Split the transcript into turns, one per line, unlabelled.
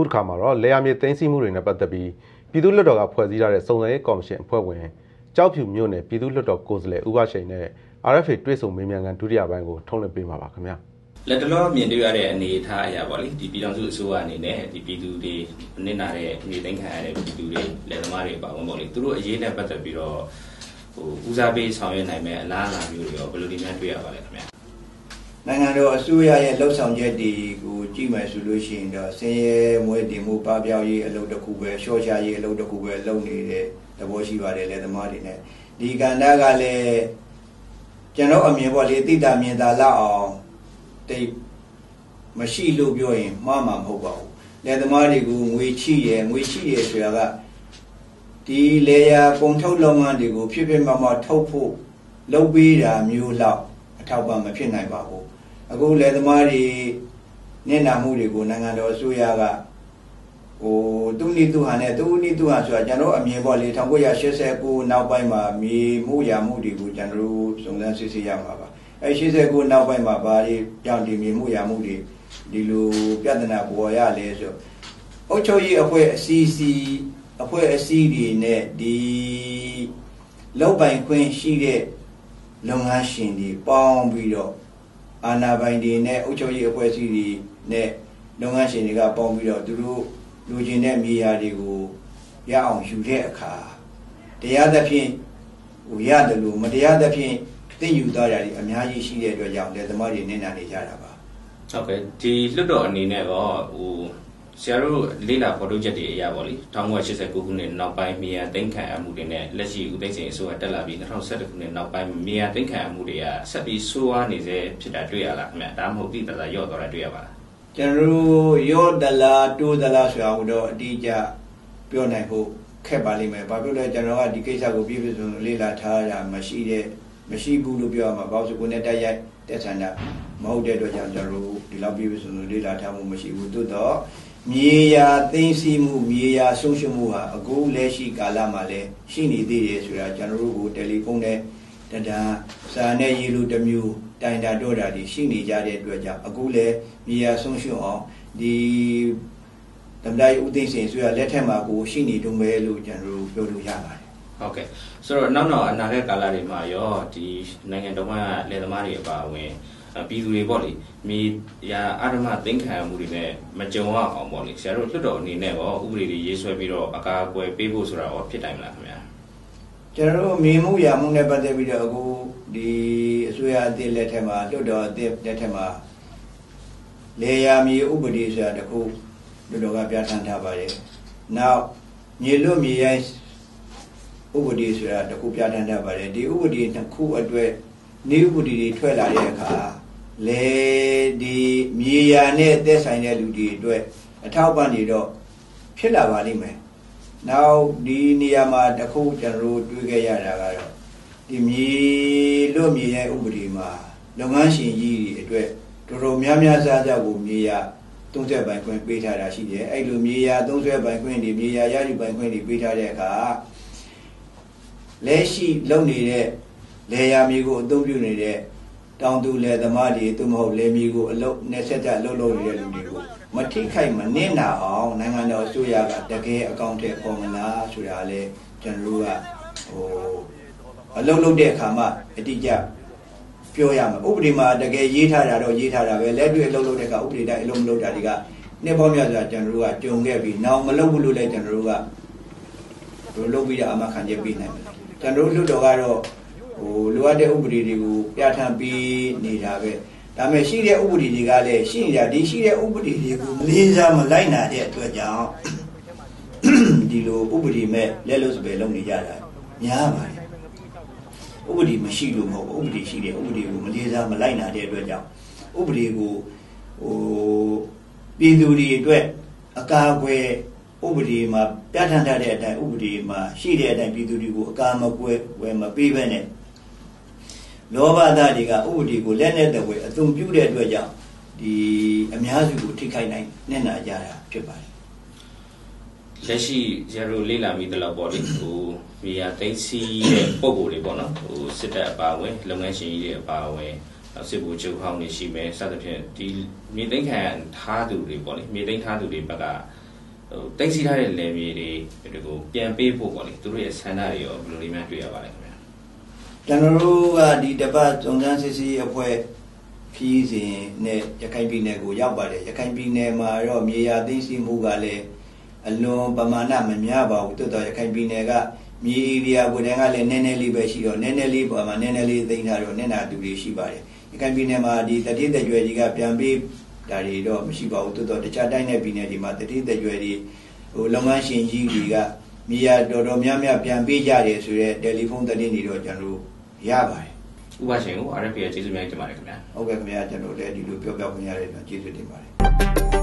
အခုတစ်ခါမှာတော့လေယာမြေသိမ်းဆည်းမှုတွေနဲ့ပတ်သက်ပြီးပြည်သူ့လွှတ်တော်ကဖွဲ့စည်းထားတဲ့စုံစမ်းရေးကော်မရှင်အဖွဲ့ဝင်ကြောက်ဖြူမြို့နယ်ပြည်သူ့လွှတ်တော်ကိုယ်စားလှယ်ဦးဘရှိန်နဲ့ RFA တွေ့ဆုံမေးမြန်းခန်းဒုတိယပိုင်းကိုထုတ်လွှင့်ပေးမှာပါခင်ဗျာ
လက်တလောမြင်တွေ့ရတဲ့အနေအထားအရာပေါ့လေဒီပြည်တော်စုအစိုးရအနေနဲ့ဒီပြည်သူတွေနစ်နာတဲ့နေသိမ်းခံရတဲ့ပြည်သူတွေလက်သမားတွေပါဝင်ပေါ့လေသူတို့အရေးနဲ့ပတ်သက်ပြီးတော့ဟိုဦးစားပေးဆောင်ရွက်နိုင်မဲ့အလားအလာမျိုးတွေရောဘယ်လိုဒီများတွေ့ရပါလဲခင်ဗျာ
နိုင်ငံတော်အစိုးရရဲ့လှုပ်ဆောင်ချက်တွေကိုကြည့်မယ်ဆိုလို့ရှိရင်တော့ဆင်းရဲမွဲတင်မှုပပျောက်ရေးအလုပ်တစ်ခုပဲရှော့ချရေးအလုပ်တစ်ခုပဲလုပ်နေတဲ့သဘောရှိပါတယ်လေသမားတွေနဲ့ဒီကဏ္ဍကလည်းကျွန်တော်အမြင်ပေါ့လေတိတာမြင်သာလောက်အောင်တိတ်မရှိလို့ပြောရင်မှားမှာမဟုတ်ပါဘူးလေသမားတွေကိုငွေချိရယ်ငွေချိရယ်ဆိုတာကဒီလေယာကုန်ထုတ်လုပ်ငန်းတွေကိုဖြစ်ဖြစ်မမထုတ်ဖို့လုပ်ပေးတာမျိုးလောက်အ ထောက်ပံ့မဖြစ်နိုင်ပါဘူးအခုလယ်သမားတွေနစ်နာမှုတွေကိုနိုင်ငံတော်အစိုးရကဟိုသူနိသူဟာနဲ့သူနိသူဟာဆိုတာကျွန်တော်အမြင်ပေါ့လေ1989နောက်ပိုင်းမှာမြေမှုရာမှုတွေကိုကျွန်တော်စုံစမ်းစစ်ဆေးရမှာပါအဲ89နောက်ပိုင်းမှာဘာတွေကြောင့်ဒီမြေမှုရာမှုတွေဒီလိုပြဿနာပေါ်ရလဲဆိုအုတ်ချုပ်ရေးအဖွဲ့အစည်းစီအဖွဲ့အစည်းတွေနဲ့ဒီလောက်ပိုင်ခွင့်ရှိတဲ့ လုပ်ငန်းရှင်တွေပေါင်းပြီးတော့အာဏာပိုင်တွေနဲ့အုပ်ချုပ်ရေးအဖွဲ့အစည်းတွေနဲ့လုပ်ငန်းရှင်တွေကပေါင်းပြီးတော့သူတို့လူချင်းတဲ့မြေယာတွေကိုရအောင်ယူတဲ့အခါတရားသဖြင့်ဟိုရတယ်လို့မတရားသဖြင့်သိယူသွားတာတွေအများကြီးရှိတဲ့အတွက်ကြောင့်လက်သမားတွေနေနာနေကြတာပါ
ဟုတ်ကဲ့ဒီလွတ်တော်အနေနဲ့တော့ဟို ဆရာတို့လေးလာဖော်ထုတ်ချက်တွေအရာပေါ့လေ1989ခုနှစ်နောက်ပိုင်းမြေယာသိမ်းခံရမှုတွေနဲ့လက်ရှိဦးသိန်းစိန်အစိုးရတက်လာပြီး2011ခုနှစ်နောက်ပိုင်းမြေယာသိမ်းခံရမှုတွေကဆက်ပြီးဆိုးဝါးနေစေဖြစ်တာတွေ့ရလားခင်ဗျဒါမှမဟုတ်တိတသာရော့သွားတာတွေ့ရပါလား
ကျွန်တော်တို့ရော့တလားတိုးတလားဆိုတာတော့အတိအကျပြောနိုင်ဖို့ခက်ပါလိမ့်မယ်ဘာဖြစ်လဲကျွန်တော်ကဒီကိစ္စကိုပြည့်ပြည့်စုံစုံလေ့လာထားရမရှိတဲ့မရှိဘူးလို့ပြောရမှာဘာလို့ဆိုကိုယ်နဲ့တက်ရိုက်တက်ဆန္ဒမဟုတ်တဲ့အတွက်ကြောင့်ကျွန်တော်တို့ဒီလောက်ပြည့်ပြည့်စုံစုံလေ့လာထားမှုမရှိဘူးသို့တော့ မြေယာသိမ်းဆည်းမှုမြေယာဆုံးရှုံးမှုဟာအခုလက်ရှိကာလမှာလည်းရှိနေသေးတယ်ဆိုတာကျွန်တော်တို့ကိုတယ်လီဖုန်းနဲ့တဒံစာနဲ့ရေးလို့တစ်မျိုးတိုင်တာတော့တာဒီရှိနေကြတဲ့အတွက်ကြောင့်အခုလည်းမြေယာဆုံးရှုံးအောင်ဒီသမ္မတဦးသိန်းစိန်ဆိုရလက်ထက်မှာကိုရှိနေတုံးပဲလို့ကျွန်တော်တို့ပြောလို့ရပါတယ်
ဟုတ်ကဲ့ဆိုတော့နောက်နောက်အနာဂတ်ကာလတွေမှာရောဒီနိုင်ငံတော်ကလယ်သမားတွေအပါအဝင် ပြည်သူတွေပေါ့လေမြေရာအာဓမသိမ်းခံရမှုတွေနဲ့မကြုံရအောင်ပေါ့လေဆရာတို့လွှတ်တော်အနေနဲ့ရောဥပဒေတွေရေးဆွဲပြီးတော့အကာအကွယ်ပေးဖို့ဆိုတာရောဖြစ်တိုင်းမလားခင်ဗျာ
ကျွန်တော်တို့မြေမှုရာမှုနဲ့ပတ်သက်ပြီးတော့အခုဒီအစိုးရအသစ်လက်ထက်မှာလွှတ်တော်အသစ်လက်ထက်မှာလေယာမြေဥပဒေဆိုတာတခုလွှတ်တော်ကပြဋ္ဌာန်းထားပါတယ်နောက်မြေလွတ်မြေရိုင်းဥပဒေဆိုတာတခုပြဋ္ဌာန်းထားပါတယ်ဒီဥပဒေနှစ်ခုအတွက်နေဥပဒေတွေထွက်လာတဲ့အခါ လေဒီမြေယာနဲ့သက်ဆိုင်တဲ့လူတွေအတွက်အထောက်ပံ့နေတော့ဖြစ်လာပါလိမ့်မယ်။နောက်ဒီနေရာမှာတခုကျွန်တော်တို့တွေ့ခဲ့ရတာကတော့ဒီမြေလွတ်မြေရဲ့ဥပဒေမှာလုပ်ငန်းရှင်ကြီးတွေအတွက်တော်တော်များများစားကြကိုမြေယာသုံးဆွဲပိုင်ခွင့်ပေးထားတာရှိတယ်။အဲ့လိုမြေယာသုံးဆွဲပိုင်ခွင့်တွေမြေယာရယူပိုင်ခွင့်တွေပေးထားတဲ့အခါလက်ရှိလုပ်နေတဲ့လေယာမြေကိုအသုံးပြုနေတဲ့ တောင်သူလယ်သမားတွေသူမဟုတ်လယ်မြေကိုအလုပ်နဲ့ဆက်ကြအလုပ်လုပ်နေတဲ့လူတွေကိုမထိခိုက်မနစ်နာအောင်နိုင်ငံတော်အစိုးရကတကယ်အကောင့်ထဲပေါ်မလားဆိုတာလေကျွန်တော်တို့ကဟိုအလုပ်လုပ်တဲ့အခါမှာအတိအကျပြောရမှာဥပဒေမှာတကယ်ရေးထားတာတော့ရေးထားတာပဲလက်တွေ့အလုပ်လုပ်တဲ့အခါဥပဒေတိုင်းအလုပ်မလုပ်တာတွေကနှစ်ပေါင်းများစွာကျွန်တော်တို့ကကြုံခဲ့ပြီးနောက်မလုပ်ဘူးလို့လည်းကျွန်တော်တို့ကတို့လုပ်ပြီးတော့အမှခံချက်ပေးနိုင်တယ်ကျွန်တော်တို့လွတ်တော်ကတော့ ဟိုလိုအပ်တဲ့ဥပဒေတွေကိုပြဋ္ဌာန်းပေးနေတာပဲဒါပေမဲ့ရှိတဲ့ဥပဒေတွေကလည်းရှိနေတာဒီရှိတဲ့ဥပဒေတွေကိုမလေးစားမလိုက်နာတဲ့အတွက်ကြောင့်ဒီလိုဥပဒေမဲ့လက်လို့စပယ်လုပ်နေကြတာများပါတယ်ဥပဒေမရှိလို့မဟုတ်ဘူးဥပဒေရှိတယ်ဥပဒေကိုမလေးစားမလိုက်နာတဲ့အတွက်ကြောင့်ဥပဒေကိုဟိုပြည်သူတွေအတွက်အကာအကွယ်ဥပဒေမှာပြဋ္ဌာန်းထားတဲ့အတိုင်းဥပဒေမှာရှိတဲ့အတိုင်းပြည်သူတွေကိုအကာမကွယ်ဝယ်မပေးဘဲနဲ့ လောဘသားတွေကဥပဒေကိုလက်နဲ့တဝဲအသုံးပြုတဲ့အတွက်ကြောင့်ဒီအများစုကိုထိခိုက်နိုင်နဲ့နာကြတာဖြစ်ပါတယ်
လက်ရှိရရိုလေးလာမိတလောက်ပေါ့လေဟိုမြေယာသိမ်းစီးတဲ့ပုံကိုယ်တွေပေါ့နော်ဟိုစစ်တပ်အပါဝင်လုပ်ငန်းရှင်ကြီးတွေအပါဝင်စစ်ဘူချုပ်ဟောင်းတွေရှိမယ်စသဖြင့်ဒီမြေသိမ်းခံထားသူတွေပေါ့လေမြေသိမ်းထားသူတွေဘက်ကဟဟိုတိတ်စီထားတဲ့လယ်မြေတွေဒီကိုပြန်ပေးဖို့ပေါ့လေသူတို့ရဲ့ဆန္ဒတွေရောဘယ်လိုလေးများတွေ့ရပါလဲခင်ဗျာ
ကျွန်တော်တို့ကဒီတပတ်စုံစမ်းစစ်ဆေးရေးအဖွဲ့ခီးစဉ်နဲ့ရခိုင်ပြည်နယ်ကိုရောက်ပါတယ်ရခိုင်ပြည်နယ်မှာတော့မြေယာသိမ်းဆည်းမှုကလည်းအလွန်ပမာဏမများပါဘူးတိုးတော့ရခိုင်ပြည်နယ်ကမြေဧရိယာကိုယ်တိုင်ကလည်းနည်းနည်းလေးပဲရှိတော့နည်းနည်းလေးပေါ်မှာနည်းနည်းလေးသိမ်းထားတော့နည်းနာသူတွေရှိပါတယ်ရခိုင်ပြည်နယ်မှာဒီတတိတကြွယ်ကြီးကပြန်ပြီးဒါတွေတော့မရှိပါဘူးတိုးတော့တခြားတိုင်းနယ်ပြည်နယ်တွေမှာတတိတကြွယ်ကြီးဟိုလုပ်ငန်းရှင်ကြီးတွေက မြေယာတော်တော်များများပြန်ပေးကြတယ်ဆိုတော့တယ်လီဖုန်းသတင်းတွေတော့ကျွန်တော်တို့ရပါတယ်
ဥပရှင်ကို RFA ရဲ့ကျေးဇူးများတင်ပါတယ်ခင်ဗျာ
ဟုတ်ကဲ့ခင်ဗျာကျွန်တော်လည်းဒီလိုပြောပြခွင့်ရတဲ့အတွက်ကျေးဇူးတင်ပါတယ်